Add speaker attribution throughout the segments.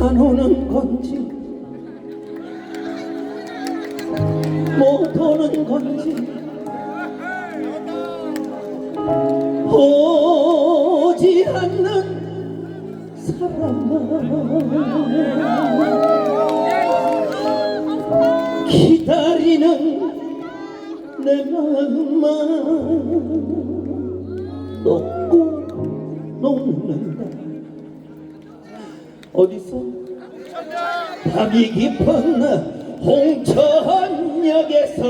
Speaker 1: 안 오는 건지 못 오는 건지. 오지 않는 사람아 기다리는 내 마음만 놓고 녹는다. 어디서? 밤이 깊은 홍천역에서! 후!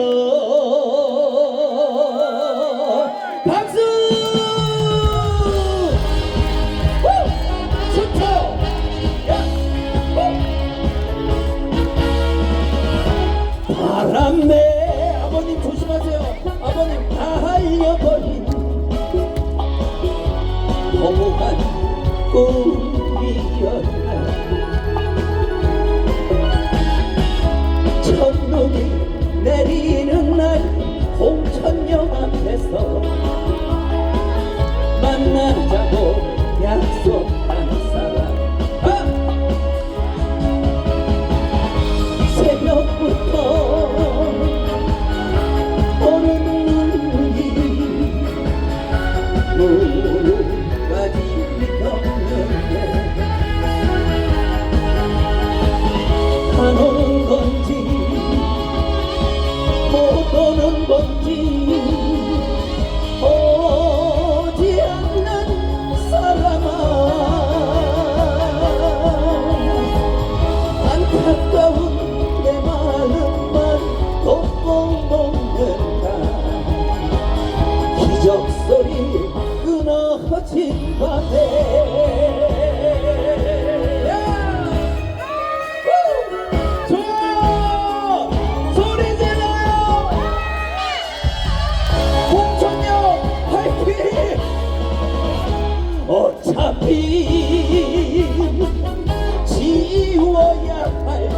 Speaker 1: 바람에 아버님 조심하세요. 아버님 다 흘려버린 허무한 꿈 어차피 지워야 할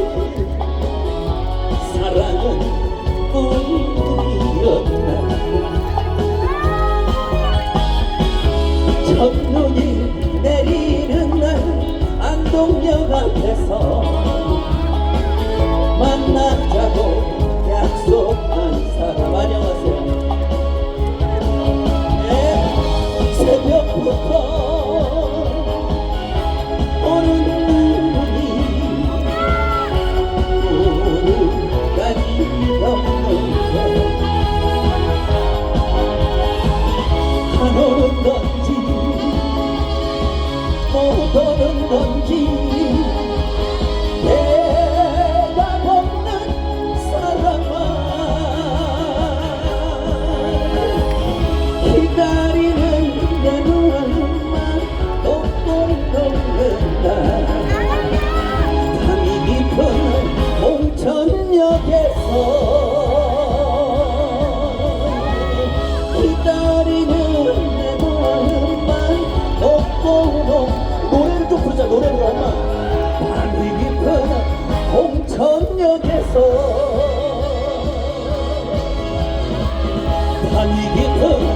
Speaker 1: 사랑은 꿈이었나 첫눈이 내리는 날 안동역 앞에서 만나자고 약속한 사람. 안녕하세요 홍천역에서 밤이 깊은